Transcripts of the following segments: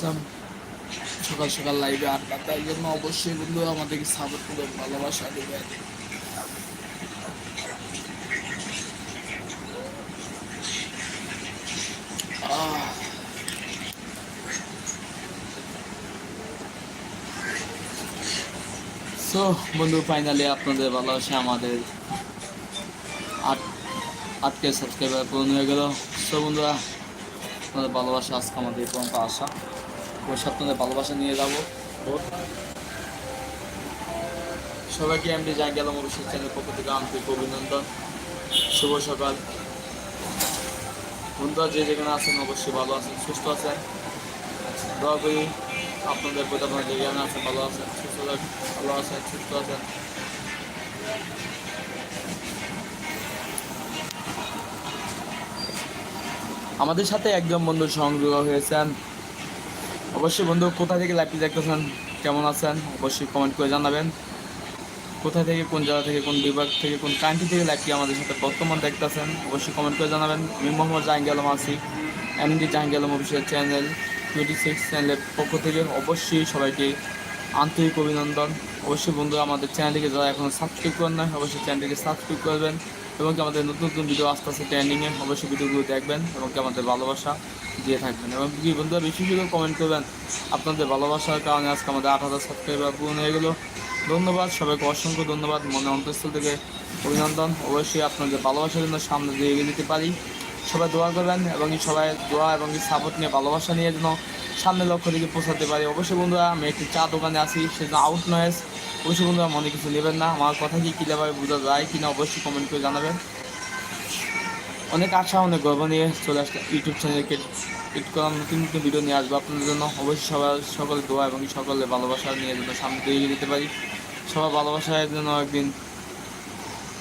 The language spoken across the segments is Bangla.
আসলাম সকাল সকাল লাইভে আড্ডা, তাই জন্য অবশ্যই বন্ধু আমাদেরকে সাপোর্ট করে, ভালোবাসা আহ। সো বন্ধু ফাইনালি আপনাদের ভালোবাসা আমাদের আট আটকে সাবস্ক্রাইবার পূরণ হয়ে গেল। সো বন্ধুরা, আপনাদের ভালোবাসা, আজকে আমাদের পর্যন্ত আসা। অবশ্যই আপনাদের ভালোবাসা নিয়ে যাব। সবাইকে এমডি জান গেলাম অবশ্যই চ্যানেল পক্ষ থেকে আন্তরিক অভিনন্দন। শুভ সকাল। বন্ধুরা, যে যেখানে আছেন অবশ্যই ভালো আছেন, সুস্থ আছেন। দোয়া করি আপনাদের প্রতি আপনার যেখানে আছেন ভালো আছেন, সুস্থ ভালো আছেন, সুস্থ আছেন। আমাদের সাথে একজন বন্ধু সংযোগ হয়েছেন। অবশ্যই বন্ধু, কোথা থেকে লাইভটি দেখতেছেন, কেমন আছেন, অবশ্যই কমেন্ট করে জানাবেন। কোথা থেকে, কোন জায়গা থেকে, কোন বিভাগ থেকে, কোন কান্ট্রি থেকে লাইভটি আমাদের সাথে বর্তমান দেখতেছেন, অবশ্যই কমেন্ট করে জানাবেন। আমি মোহাম্মদ জাহাঙ্গীর আলম আছি MD Jahangir Alam official channel twenty six চ্যানেলের পক্ষ থেকে অবশ্যই সবাইকে আন্তরিক অভিনন্দন। অবশ্যই বন্ধুরা, আমাদের চ্যানেলটিকে যারা এখনও সাবস্ক্রাইব করেন না অবশ্যই চ্যানেলটিকে সাবস্ক্রাইব করবেন। এবং কি আমাদের নতুন নতুন ভিডিও আসতে আসতে ট্রেন্ডিংয়ে অবশ্যই ভিডিওগুলো দেখবেন এবং কি আমাদের ভালোবাসা দিয়ে থাকবেন। এবং কি বন্ধুরা, বেশি বেশি কমেন্ট করবেন আপনাদের ভালোবাসার কারণে আজকে আমাদের আট হাজার সাবস্ক্রাইবার পূরণ হয়ে গেলো। ধন্যবাদ, সবাইকে অসংখ্য ধন্যবাদ। মনে অন্তঃস্থল থেকে অভিনন্দন। অবশ্যই আপনাদের ভালোবাসার জন্য সামনে দিয়ে এগিয়ে দিতে পারি। সবাই দোয়া করবেন এবং সবাই দোয়া এবং সাপোর্ট নিয়ে ভালোবাসা নিয়ে যেন সামনের লক্ষ্য দিকে পৌঁছাতে পারি। অবশ্যই বন্ধুরা, আমি একটি চা দোকানে আছি, সেজন্য আউট নয়েস অবশ্যই বন্ধুরা, মনে কিছু নেবেন না। আমার কথা কি কীভাবে বোঝা যায় কিনা অবশ্যই কমেন্ট করে জানাবেন। অনেক আশা, অনেক গর্ব নিয়ে চলে আসলে ইউটিউব চ্যানেলে ক্রিয়েট করার নতুন নতুন ভিডিও নিয়ে আসব আপনাদের জন্য। অবশ্যই সবাই সকলে দোয়া এবং সকলে ভালোবাসা নিয়ে যেন সামনে এগিয়ে দিতে পারি। সবার ভালোবাসায় যেন একদিন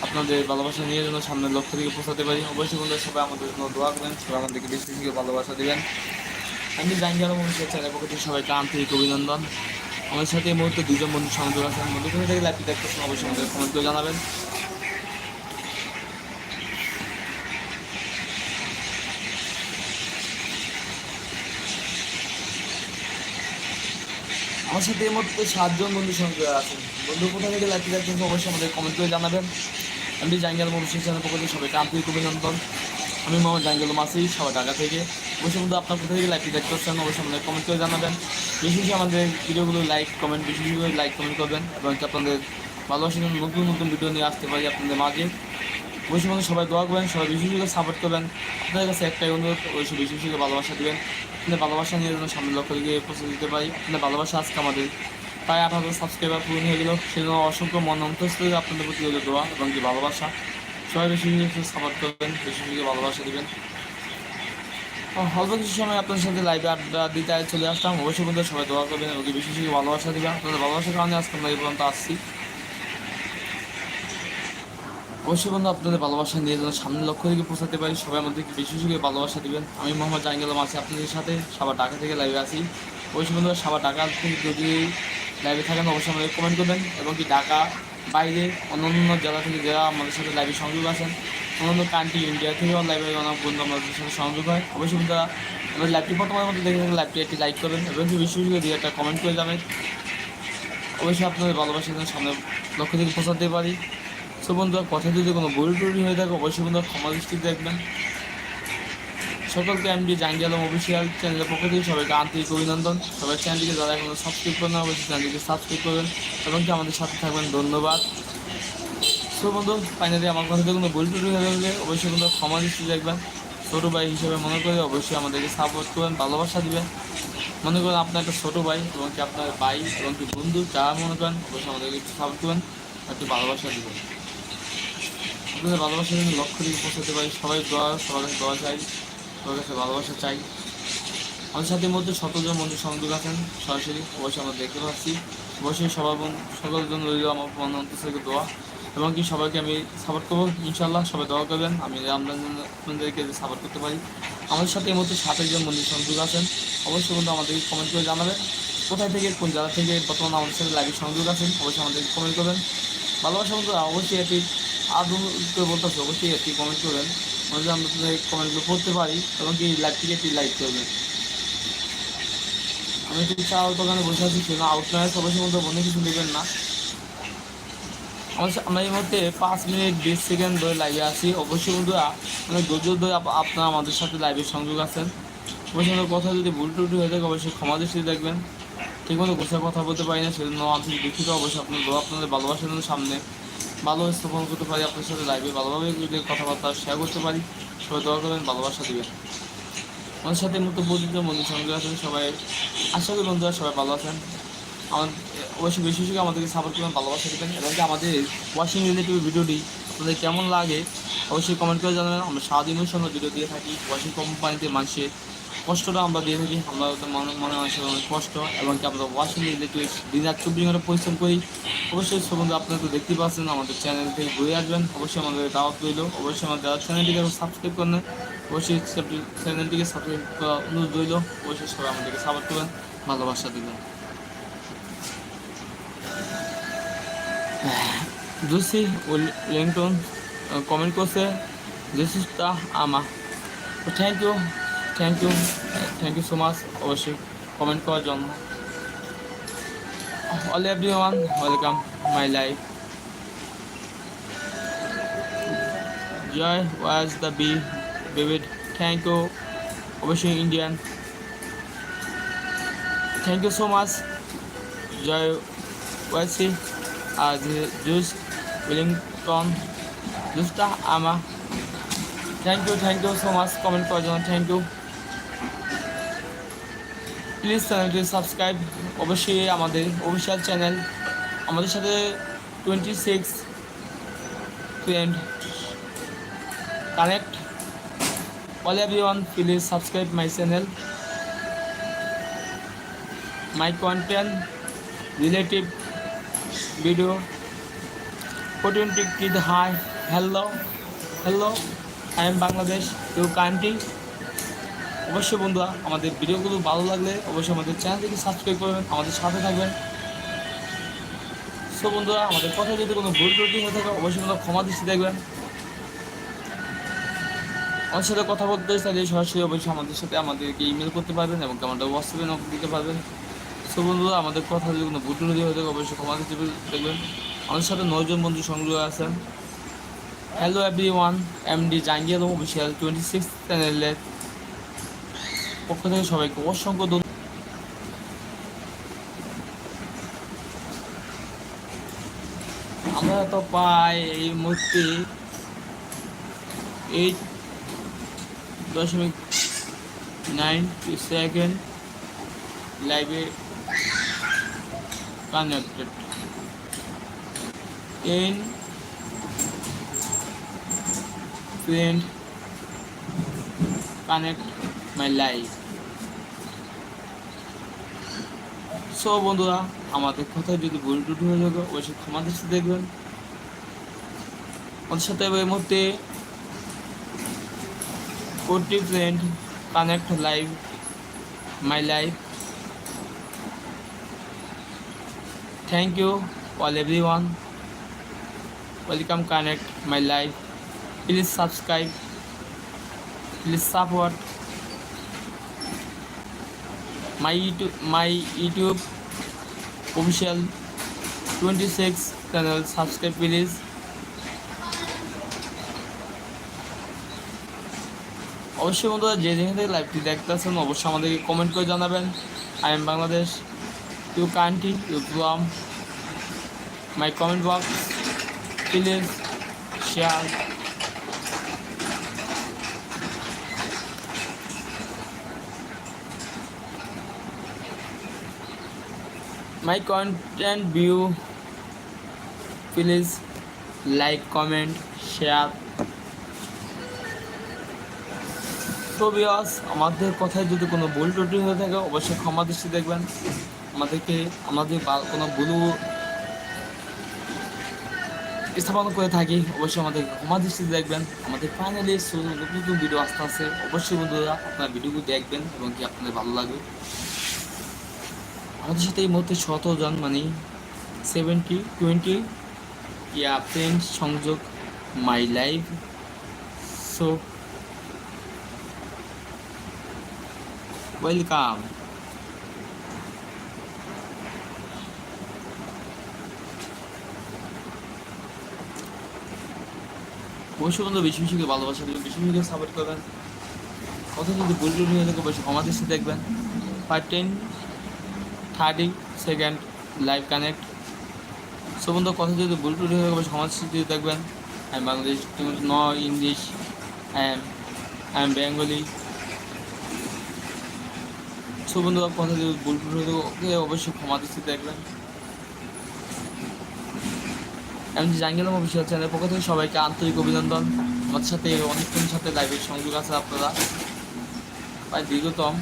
আপনাদের ভালোবাসা নিয়ে যেন সামনের লক্ষ্য দিকে পৌঁছাতে পারি। অবশ্যই বন্ধুরা, সবাই আমাদের জন্য দোয়া করেন সবাই আমাদেরকে বেশি বেশি ভালোবাসা দেবেন। আমি মনুষ্য চ্যানেল পক্ষ থেকে সবাইকে আন্তরিক অভিনন্দন। আমাদের সাথে এই মুহূর্তে দুজন বন্ধু সংযোগ আছেন। বন্ধু থেকে লাইভটি দেখতেছেন? অবশ্যই আমাদের কমেন্ট করে জানাবেন। আমার সাথে এই মুহূর্তে সাতজন বন্ধু সংযোগ আছেন। বন্ধু, কোথা থেকে লাইভটি দেখতেছেন? অবশ্যই আমাদের কমেন্ট করে জানাবেন। আমি জাঙ্গিয়াল মনুষ্য চ্যানেল পক্ষ থেকে সবাইকে আন্তরিক অভিনন্দন। আমি মোহাম্মদ জাঙ্গিয়াল মাসি সবাই ঢাকা থেকে। অবশ্যই বন্ধু, আপনার কোথা থেকে লাইভটি দেখতে পাচ্ছেন অবশ্যই আমাদের কমেন্ট করে জানাবেন। বেশি বেশি আমাদের ভিডিওগুলো লাইক কমেন্ট বেশি বেশি করে লাইক কমেন্ট করবেন এবং আপনাদের ভালোবাসার জন্য নতুন নতুন ভিডিও নিয়ে আসতে পারি আপনাদের মাঝে। অবশ্যই বন্ধু সবাই দোয়া করবেন, সবাই বেশি বেশি সাপোর্ট করবেন। আপনাদের কাছে একটাই অনুরোধ, অবশ্যই বেশি বেশি ভালোবাসা দেবেন। আপনাদের ভালোবাসা নিয়ে যেন সামনের লক্ষ্য দিকে পৌঁছে দিতে পারি। আপনাদের ভালোবাসা আজকে আমাদের আট হাজার সাবস্ক্রাইবার পূরণ হয়ে গেল। সেজন্য অসংখ্য মন অন্তস্থ আপনাদের প্রতি দোয়া এবং যে ভালোবাসা, সবাই বেশি বেশি সাপোর্ট করবেন, বেশি বেশি ভালোবাসা দেবেন। অল্প কিছু সময় আপনার সাথে লাইভে আড্ডা দিতে চলে আসলাম, অবশ্যই বন্ধু সবাই দোয়া করবেন এবং বেশি বেশি ভালোবাসা দেবেন। আপনাদের ভালোবাসার কারণে আজকে আমরা এই পর্যন্ত আসছি। অবশ্যই বন্ধু আপনাদের ভালোবাসা নিয়ে যেন সামনের লক্ষ্য থেকে পৌঁছাতে পারি, সবাই আমাদেরকে বেশি বেশি ভালোবাসা দিবেন। আমি মোহাম্মদ জাহাঙ্গীর আছি আপনাদের সাথে সাবার ঢাকা থেকে লাইভে আছি। অবশ্যই বন্ধু সাবার ঢাকা থেকে যদি লাইভে থাকেন, অবশ্যই আমাদের কমেন্ট করবেন। এবং কি ঢাকা বাইরে অন্যান্য জেলা থেকে যারা আমাদের সাথে লাইভে সংযোগ আছেন অন্যান্য কান্ট্রি ইন্ডিয়া থেকেও লাইভে অনেক বন্ধু আমাদের সাথে সংযোগ হয়। অবশ্যই বন্ধুরা আমাদের লাইভটি বর্তমানের মধ্যে দেখে থাকলে লাইভটি একটি লাইক করবেন এবং বেশি করে দিয়ে একটা কমেন্ট করে যাবেন। অবশ্যই আপনাদের ভালোবাসার জন্য সামনে লক্ষ্য থেকে পৌঁছাতে পারি। সো বন্ধুরা কথা যদি কোনো ভুল টুরি হয়ে থাকে, অবশ্যই বন্ধুরা ক্ষমা দৃষ্টিতে দেখবেন। সকলকে এমডি জাঙ্গি আলম অফিসিয়াল চ্যানেলের পক্ষ থেকে সবাইকে আন্তরিক অভিনন্দন। সবাই চ্যানেলটিকে যারা এখনও সাবস্ক্রাইব করেন অবশ্যই চ্যানেলটিকে সাবস্ক্রাইব করবেন। এবং কি আমাদের সাথে থাকবেন, ধন্যবাদ। সো বন্ধু ফাইনালি আমার কথা কোনো ভুল টুরি হয়ে গেলে অবশ্যই বন্ধু ক্ষমা দৃষ্টি দেখবেন। ছোটো ভাই হিসেবে মনে করে অবশ্যই আমাদেরকে সাপোর্ট করবেন, ভালোবাসা দিবেন। মনে করেন আপনার একটা ছোটো ভাই এবং কি আপনার ভাই এবং কি বন্ধু, যা মনে করেন অবশ্যই আমাদেরকে একটু সাপোর্ট করবেন, একটু ভালোবাসা দিবেন। আপনাদের ভালোবাসার জন্য লক্ষ্য দিকে পৌঁছাতে পারি। সবাই দোয়া, সবার কাছে দোয়া চাই, সবার কাছে ভালোবাসা চাই। আমাদের সাথে মধ্যে শতজন বন্ধু সংযোগ আছেন, সরাসরি অবশ্যই আমরা দেখতে পাচ্ছি। অবশ্যই সবার বন্ধু সকলের জন্য রইল আমার মন অন্তর দোয়া। এবং কি সবাইকে আমি সাপোর্ট করব ইনশাল্লাহ সবাই দোয়া করবেন। আমি আপনাদের আপনাদেরকে সাপোর্ট করতে পারি। আমাদের সাথে এই মুহূর্তে সাতজন বন্ধু সংযোগ আছেন। অবশ্যই বন্ধু আমাদেরকে কমেন্ট করে জানাবেন। কোথায় থেকে, কোন জায়গা থেকে, বর্তমানে আমাদের সাথে লাইভে সংযোগ আছেন, অবশ্যই আমাদেরকে কমেন্ট করবেন। ভালোবাসা বন্ধু, অবশ্যই একটি করে বলতেছে, অবশ্যই একটি কমেন্ট করবেন। মানে আমরা কমেন্টগুলো পড়তে পারি এবং কি লাইভ থেকে একটি লাইক করবেন। আমি ঠিক চার দোকানে বসে আছি সেজন্য আউটলাইনে সবার মধ্যে বন্ধু কিছু নেবেন না। আমার এই মুহূর্তে পাঁচ মিনিট বিশ সেকেন্ড ধরে লাইভে আছি। অবশ্যই বন্ধুরা অনেক ধৈর্য ধরে আপ- আপনারা আমাদের সাথে লাইভে সংযোগ আছেন। অবশ্যই কথা যদি ভুল টুটি হয়ে থাকে, অবশ্যই ক্ষমা দৃষ্টি দেখবেন। ঠিক মতো গোছায় কথা বলতে পারি না, সেজন্য আন্তরিক দুঃখিত। অবশ্যই আপনার আপনাদের ভালোবাসার জন্য সামনে ভালো স্থাপন করতে পারি আপনার সাথে লাইভে ভালোভাবে কথাবার্তা শেয়ার করতে পারি, সবাই দোয়া করবেন, ভালোবাসা দিবেন। আমাদের সাথে মতো পরিচিত বন্ধু সঙ্গে আছেন, সবাই আশা করি বন্ধুরা সবাই ভালো আছেন। আমার অবশ্যই বেশি বেশি আমাদেরকে সাপোর্ট করবেন, ভালোবাসা দেবেন এবং কি আমাদের ওয়াশিং রিলেটিভ ভিডিওটি আপনাদের কেমন লাগে অবশ্যই কমেন্ট করে জানাবেন। আমরা সারাদিনের সঙ্গে ভিডিও দিয়ে থাকি ওয়াশিং কোম্পানিতে মানুষের কষ্টটা আমরা দিয়ে থাকি, আমরা তো মনে মনে মানুষের অনেক কষ্ট এবং কি আমরা ওয়াশিং রিলেটিভ দিন রাত চব্বিশ ঘণ্টা পরিশ্রম করি। অবশ্যই বন্ধু আপনারা তো দেখতেই পাচ্ছেন, আমাদের চ্যানেল থেকে ঘুরে আসবেন। অবশ্যই আমাদের দাওয়াত রইল। অবশ্যই আমাদের চ্যানেলটিকে সাবস্ক্রাইব করবেন অবশ্যই চ্যানেলটিকে সাবস্ক্রাইব করা অনুরোধ রইল। অবশ্যই সবাই আমাদেরকে সাপোর্ট করবেন, ভালোবাসা দেবেন। জুসি লেংটন কমেন্ট করছে জেসিসটা আমা তো thank you thank you thank you so much অবশ্যই কমেন্ট করার জন্য। All every one welcome my life joy was the B David thank you অবশ্যই Indian thank you so much joy Wasi আজ জুস, উইলিংটন, জুসটা আমা thank you thank you so much comment করার জন্য থ্যাংক ইউ প্লিজ চ্যানেলটি সাবস্ক্রাইব অবশ্যই আমাদের অফিসিয়াল চ্যানেল আমাদের সাথে twenty six friend connect all everyone please subscribe my channel my content, relative video. Opportunity kid, hi, hello hello, I am Bangladesh you country. অবশ্যই বন্ধুরা, আমাদের ভিডিওগুলো ভালো লাগলে অবশ্যই আমাদের চ্যানেলটিকে সাবস্ক্রাইব করবেন, আমাদের সাথে থাকবেন। সো বন্ধুরা, আমাদের কথা যদি কোনো ভুল ত্রুটি হয়ে থাকে, অবশ্যই কোনো ক্ষমা দৃষ্টি দেখবেন। আমাদের সাথে কথা বলতে চাইলে সরাসরি অবশ্যই আমাদের সাথে আমাদেরকে ইমেল করতে পারবেন এবং আমাদের হোয়াটসঅ্যাপে দিতে পারবেন। সো বন্ধুরা, আমাদের কথা যদি কোনো ভুল ত্রুটি হয়ে থাকে, অবশ্যই ক্ষমা দৃষ্টি দেখবেন, আমাদের সাথে নয়জন বন্ধু সংযোগ আছেন। Hello every one M D জাঙ্গিয়াল official twenty six চ্যানেলের পক্ষ থেকে সবাইকে অসংখ্য ধন্যবাদ। আমরা তো পাই এই মুহূর্তে এইট দশমিক নাইন সেকেন্ড লাইভে connected in friend connect my life. So বন্ধুরা, আমাদের কথায় যদি ভুল টুটি হয়ে যাবে অবশ্যই ক্ষমা দৃষ্টি দেখবেন। আমাদের সাথে এই মুহূর্তে forty friend connect live my life you all every one welcome connect my life please subscribe please support my youtube my youtube official 26 channel subscribe please অবশ্যই বন্ধুরা যে যেখান থেকে লাইভটি দেখতেছেন অবশ্যই আমাদেরকে কমেন্ট করে জানাবেন I am Bangladesh you country you from my comment box please share my content view, please like, comment, share. তো বিয়াস আমাদের কথায় যদি কোনো ভুল ত্রুটি হয়ে থাকে, অবশ্যই ক্ষমা দৃষ্টি দেখবেন। আমাদেরকে আমাদের কোনো ভুল স্থাপন করে থাকি, অবশ্যই আমাদের ক্ষমা দৃষ্টি দেখবেন। আমাদের ফাইনালি নতুন নতুন ভিডিও আসতে আছে। অবশ্যই বন্ধুরা, আপনার ভিডিওগুলো দেখবেন এবং কি আপনাদের ভালো লাগবে। আমাদের সাথে এই মুহূর্তে শত জন মানে সেভেন্টি টোয়েন্টি ইয়া ফ্রেন্ড সংযোগ মাই লাইফ সো ওয়েলকাম অবশ্যই বন্ধু বেশি বেশি ভালোবাসা দেবেন, বেশি বেশি সাপোর্ট করবেন। কত যদি ভুল ভুল হয়ে থাকে, অবশ্যই ক্ষমা দৃষ্টি দেখবেন। Five ten thirty second live connect so বন্ধু, কথা যদি ভুল টুল হয়ে থাকে, অবশ্যই ক্ষমা দেখবেন আমি বাংলাদেশ ন English I am I am Bengali so বন্ধু, কথা যদি ভুল টুল হয়ে অবশ্যই ক্ষমা দৃষ্টি দেখবেন। আমি জাঙ্গিলাম অফিসিয়াল চ্যানেলের পক্ষ থেকে সবাইকে আন্তরিক অভিনন্দন। আমার সাথে অনেকক্ষণ সাথে লাইভের সংযোগ আছে আপনারা। প্রায় দীর্ঘতম।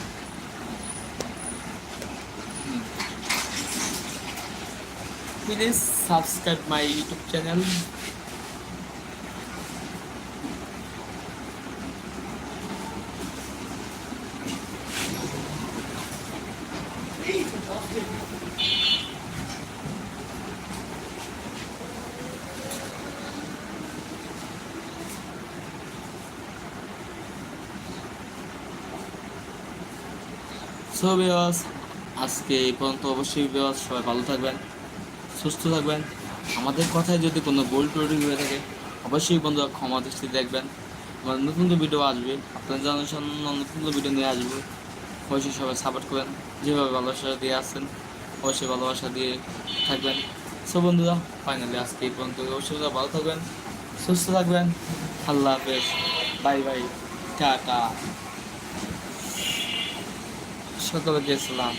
Please subscribe my YouTube channel so বিয়স আজকে এই পর্যন্ত অবশ্যই বিয়স সবাই ভালো থাকবেন, সুস্থ থাকবেন। আমাদের কথায় যদি কোনো ভুল ত্রুটি হয়ে থাকে, অবশ্যই বন্ধুরা ক্ষমা দৃষ্টি দেখবেন। আমার নতুন নতুন ভিডিও আসবে আপনার জানার জন্য নতুন নতুন ভিডিও নিয়ে আসব। অবশ্যই সবাই সাপোর্ট করেন যেভাবে ভালোবাসা দিয়ে আসছেন, অবশ্যই ভালোবাসা দিয়ে থাকবেন। সো বন্ধুরা ফাইনালি আজকে এই পর্যন্ত অবশ্যই ভালো থাকবেন, সুস্থ থাকবেন। আল্লাহ হাফেজ। Bye bye tata. সকলকে সালাম